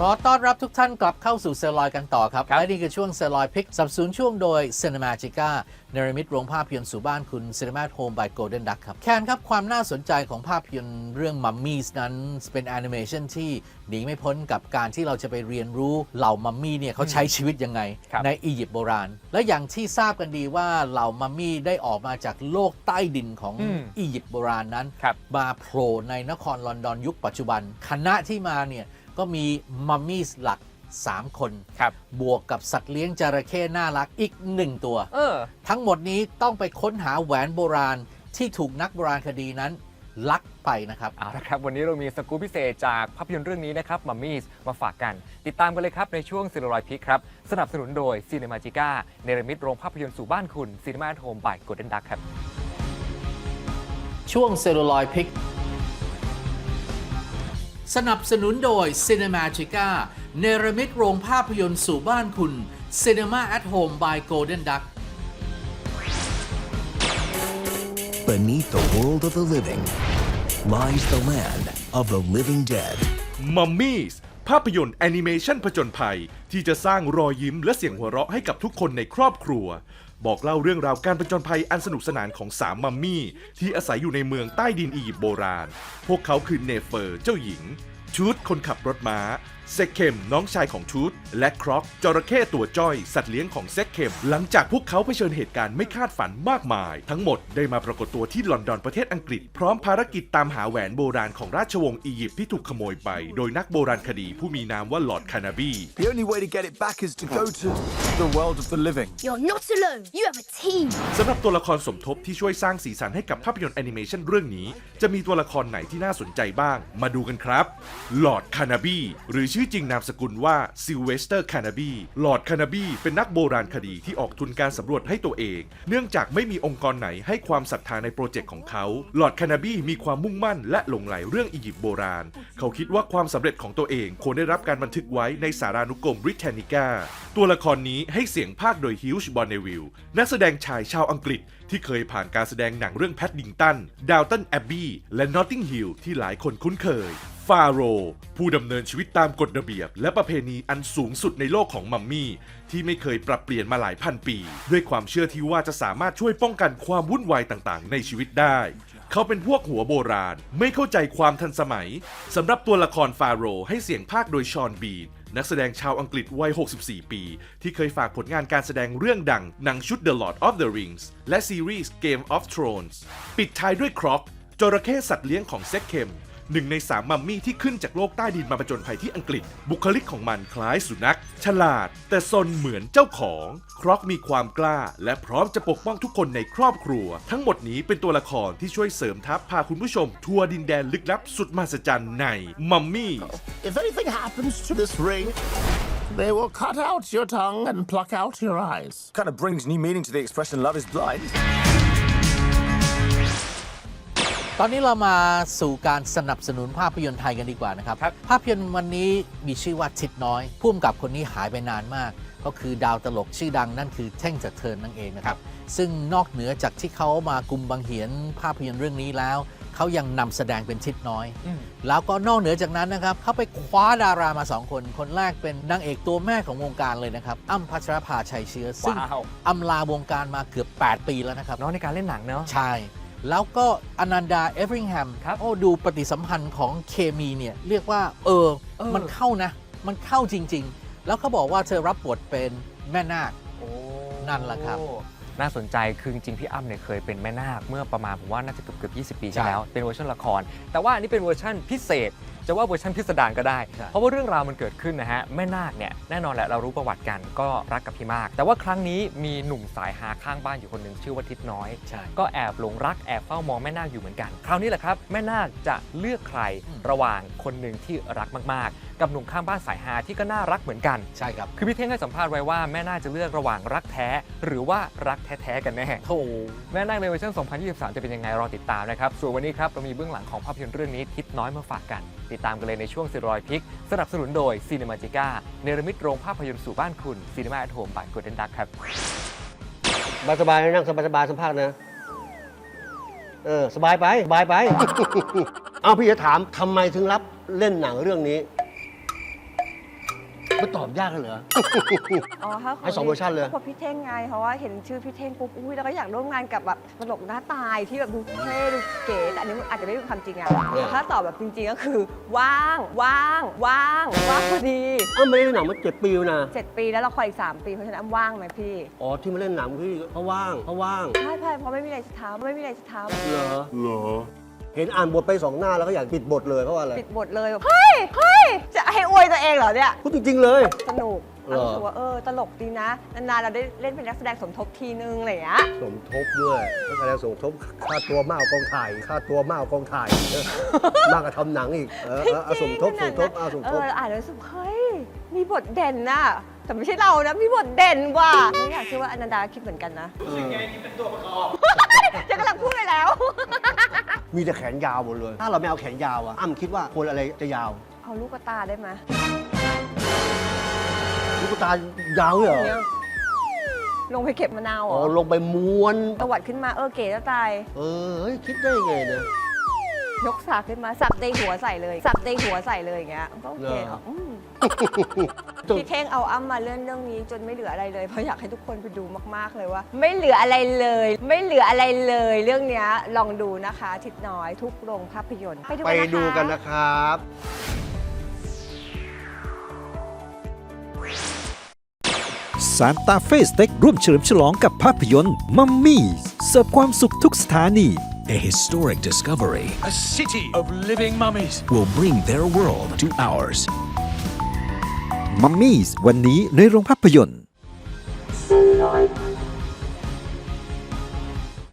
ขอต้อนรับทุกท่านกลับเข้าสู่เซลลอยกันต่อครับครับ และนี่คือช่วงเซลลอยพิกสับสนช่วงโดย Cinemagica เนรมิตโรงภาพยนตร์สู่บ้านคุณ Cinema Home by Golden Duck ครับ แคนครับ ความน่าสนใจของภาพยนตร์เรื่อง Mummies นั้น เป็นแอนิเมชันที่หนีไม่พ้นกับการที่เราจะไปเรียนรู้เหล่ามัมมี่เนี่ยเขาใช้ชีวิตยังไงครับในอียิปต์โบราณ และอย่างที่ทราบกันดีว่าเหล่ามัมมี่ได้ออกมาจากโลกใต้ดินของอืมอียิปต์โบราณนั้นครับมาโผล่ในนครลอนดอนยุคปัจจุบันคณะที่มาเนี่ย ก็มีมัมมี่หลัก 3 คนครับบวกกับสัตว์เลี้ยงจระเข้น่ารักอีก 1 ตัว เออ ทั้งหมดนี้ต้องไปค้นหาแหวนโบราณที่ถูกนักโบราณคดีนั้นลักไปนะครับ เอาละครับ วันนี้เรามีสกู๊ปพิเศษจากภาพยนตร์เรื่องนี้นะครับมัมมี่มาฝากกัน ติดตามกันเลยครับ ในช่วงซีโรลอยพิกครับ สนับสนุนโดยซีเนมาจิก้าเนรมิตโรงภาพยนตร์สู่บ้านคุณซีนีมาโฮมบายโกลเด้นดักครับ ช่วงเซลลูลอยพิก สนับสนุนโดย Cinemagica เนรมิตโรงภาพยนตร์สู่บ้านคุณ Cinema at Home by Golden Duck Beneath the world of the living lies the land of the living dead. มัมมี่ภาพยนตร์แอนิเมชันผจญภัย ที่จะสร้างรอยยิ้มและเสียงหัวเราะให้กับทุกคนในครอบครัว บอกเล่าเรื่องราวการปะจนภัยอันสนุกสนานของสามมัมมี่ ที่อาศัยอยู่ในเมืองใต้ดินอียิปต์โบราณ พวกเขาคือเนเฟอร์เจ้าหญิง ชูดคนขับรถม้า เซคเคมน้องชายของชูดและครอกจระเข้ตัวจ้อย สัตว์เลี้ยงของเซคเคมหลังจากพวกเขาเผชิญเหตุการณ์ไม่คาดฝันมากมาย ทั้งหมดได้มาปรากฏตัวที่ลอนดอนประเทศอังกฤษ พร้อมภารกิจตามหาแหวนโบราณของราชวงศ์อียิปต์ที่ถูกขโมยไป โดยนักโบราณคดีผู้มีนามว่าลอร์ดคานาบี The only way to get it back is to go to the world of the living. You're not alone. You have a team. สำหรับตัวละครสมทบที่ช่วยสร้างสีสันให้กับภาพยนตร์แอนิเมชันเรื่องนี้ จะมีตัวละครไหนที่น่าสนใจบ้าง มาดูกันครับหลอร์ดคานาบีหรือชื่อจริงนามสกุลว่าซิลเวสเตอร์คานาบีหลอร์ดคานาบีเป็นนักโบราณคดีที่ออกทุนการสำรวจให้ตัวเอง เนื่องจากไม่มีองค์กรไหนให้ความศรัทธาในโปรเจกต์ของเขาหลอร์ดคานาบีมีความมุ่งมั่นและหลงไหลเรื่องอียิปต์โบราณ เขาคิดว่าความสำเร็จของตัวเองควรได้รับการบันทึกไว้ในสารานุกรมบริเทนิก้าตัวละครนี้ให้เสียงภาคโดยฮิวช์บอนเนวิลนักแสดงชายชาวอังกฤษที่เคยผ่านการแสดงหนังเรื่องแพดดิงตันดาวตันแอบบี้และนอตติงฮิลที่หลายคนคุ้นเคย ฟาโรห์ผู้ดำเนินชีวิตตามกฎระเบียบ และประเพณีอันสูงสุดในโลกของมัมมี่ ที่ไม่เคยปรับเปลี่ยนมาหลายพันปี ด้วยความเชื่อที่ว่าจะสามารถช่วยป้องกันความวุ่นวายต่างๆ ในชีวิตได้ เขาเป็นพวกหัวโบราณ ไม่เข้าใจความทันสมัยสำหรับตัวละครฟาโรห์ให้เสียงภาคโดยชอนบีนนักแสดงชาวอังกฤษวัย 64 ปี ที่เคยฝากผลงานการแสดงเรื่องดังหนังชุด The Lord of the Rings และซีรีส์ Game of Thrones ปิดท้ายด้วยครอกจระเข้สัตว์เลี้ยงของเซ็กเคม หนึ่งในสามมัมมี่ที่ขึ้นจากโลกใต้ดินมาประจนภัยที่อังกฤษ บุคลิกของมันคล้ายสุนัข ฉลาด แต่ซนเหมือนเจ้าของ ครอกมีความกล้า และพร้อมจะปกป้องทุกคนในครอบครัว ทั้งหมดนี้เป็นตัวละครที่ช่วยเสริมทัพพาคุณผู้ชม ทัวร์ดินแดนลึกลับสุดมหัศจรรย์ในมัมมี่ If anything happens to this ring, they will cut out your tongue and pluck out your eyes. Kind of brings new meaning to the expression love is blind. ตอนนี้เรามาสู่การสนับสนุนภาพยนตร์ไทยกันดีกว่านะครับ ครับ ภาพยนตร์วันนี้มีชื่อว่าทิดน้อยพุ่มกับคนนี้หายไปนานมาก ก็คือดาวตลกชื่อดังนั่นคือเท่งจากเทินนั่นเองนะครับ ซึ่งนอกเหนือจากที่เขามากุมบังเหียนภาพยนตร์เรื่องนี้แล้ว เขายังนำแสดงเป็นทิดน้อยแล้วก็นอกเหนือจากนั้นนะครับเขาไปคว้าดารามาสองคน คนแรกเป็นนางเอกตัวแม่ของวงการเลยนะครับอ้ำพัชรภาชัยเชื้อซึ่งว้าว อำลาวงการมาเกือบ 8 ปีแล้วนะครับ น้องในการเล่นหนังเนาะ ใช่ แล้วก็อนันดาเอฟริงแฮมครับโอ้ดูปฏิสัมพันธ์ของเคมีเนี่ยเรียกว่าเออเออ มันเข้านะ มันเข้าจริง ๆ แล้วเขาบอกว่าเธอรับบทเป็นแม่นาคโอ้นั่นแหละครับ น่าสนใจคือจริงๆพี่อ้ำเนี่ยเคยเป็นแม่นาคเมื่อประมาณผมว่าน่าจะเกือบเกือบ20 ปีใช่ที่แล้ว เป็นเวอร์ชันละคร แต่ว่าอันนี้เป็นเวอร์ชันพิเศษ จะว่าเวอร์ชันพิสดารก็ได้ ใช่ เพราะว่าเรื่องราวมันเกิดขึ้นนะฮะแม่นาคเนี่ยแน่นอนแหละเรารู้ประวัติกันก็รักกับพี่มาก แต่ว่าครั้งนี้มีหนุ่มสายหาข้างบ้านอยู่คนหนึ่งชื่อว่าทิศน้อย ใช่ ก็แอบหลงรักแอบเฝ้ามองแม่นาคอยู่เหมือนกัน คราวนี้แหละครับแม่นาคจะเลือกใครอืม ระหว่างคนหนึ่งที่รักมากๆ กับหนุ่มข้างบ้านสายหาที่ก็น่ารักเหมือนกัน ใช่ครับคือพี่เท่งให้สัมภาษณ์ไว้ว่าแม่นาคจะเลือกระหว่างรักแท้ หรือว่ารักแท้ๆกันแน่โธ่แม่นาคในเวอร์ชัน2023 จะเป็นยังไงรอติดตามนะครับ ส่วนวันนี้ครับเรามีเบื้องหลังของภาพยนตร์เรื่องนี้ทิศน้อยมาฝากกัน ติดตามกันเลยในช่วงสิรอยพิก สนับสนุนโดยซีน e มาจิก้าเนรมิตโรงภาพยนตร์สู่บ้านคุณซีนีมาแอทโฮมบายกดเดนดักครับสบายสบายๆนั่งสบายสบายๆสัมภาษณ์นะ เออ สบายไปสบายไป เอาพี่จะถามทำไมถึงรับเล่นหนังเรื่องนี้ ไม่ตอบยากเลยเหรอ อ๋อถ้าให้สองเวอร์ชันเลย พอพี่เท่งไง เพราะว่าเห็นชื่อพี่เท่งปุ๊บ อุ้ยแล้วก็อยากร่วมงานกับแบบตลกหน้าตายที่แบบดูเท่ดูเก๋แต่อันนี้มันอาจจะไม่เป็นความจริงอะถ้าตอบแบบจริงๆก็คือ ว่าง ว่าง ว่าง ว่างพอดีอ้าวไม่ได้หนังมาเจ็ดปีแล้วนะ เจ็ดปีแล้วละครอีกสามปีเพราะฉะนั้นอ้ำว่างไหมพี่ อ๋อที่มาเล่นหนังพี่เพราะว่างเพราะว่าง ใช่ใช่เพราะไม่มีอะไรจะทำไม่มีอะไรจะทเหรอ เหรอ เห็นอ่านบทไปสองหน้าแล้วก็อยากปิดบทเลยเพราะว่าอะไรำปิดบทเลยแบบเฮ้ยเฮ้ย จะให้อวยตัวเองเหรอเนี่ย พูดจริงๆเลย สนุกเหรอ รู้สึกว่าเออตลกดีนะ นานๆเราได้เล่นเป็นนักแสดงสมทบทีนึงอะไรอย่างเงี้ย สมทบด้วยนักแสดงสมทบค่าตัวมากกว่ากองถ่ายค่าตัวมากกว่ากองถ่ายเออมากกว่าทำหนังอีกเออเออเอาสมทบสมทบเอาสมเอทบ ออ่านแล้วรู้สึกเฮ้ย มีบทเด่นน่ะ แต่ไม่ใช่เรานะ มีบทเด่นว่ะไม่อยากเชื่อว่าอนันดาคิดเหมือนกันนะรู้สึกไงนี่เป็นตัวประกอบจะกำลังพูดไปแล้ว มีแต่แขนยาวหมดเลย ถ้าเราไม่เอาแขนยาวอะอ้ำคิดว่าควรอะไรจะยาว เอาลูกกระตาได้ไหมลูกตายาวเลยเหรอเนี่ยลงไปเก็บมะนาวเหรอ๋ออลงไปม้วน ตวัดขึ้นมาเออเก๋แล้วตาย เออเฮ้ยคิดได้ไงเนี่ย ยกสากขึ้นมาสักในหัวใส่เลย สักในหัวใส่เลยอย่างเงี้ยก็โอเคเหรออะอืมพี่เท่งเอาอ้ำมาเล่นเรื่องนี้จนไม่เหลืออะไรเลย เพราะอยากให้ทุกคนไปดูมากๆเลยว่า ไม่เหลืออะไรเลย ไม่เหลืออะไรเลย เรื่องเนี้ยลองดูนะคะ ทิศน้อยทุกโรงภาพยนตร์ไปดูกันนะครับ ซานตาเฟสเต็กร่วมเฉลิมฉลองกับภาพยนตร์มัมมี่เสิร์ฟความสุขทุกสถานี A historic discovery A city of living mummies. will bring their world to ours. มัมมี่วันนี้ในโรงภาพยนตร์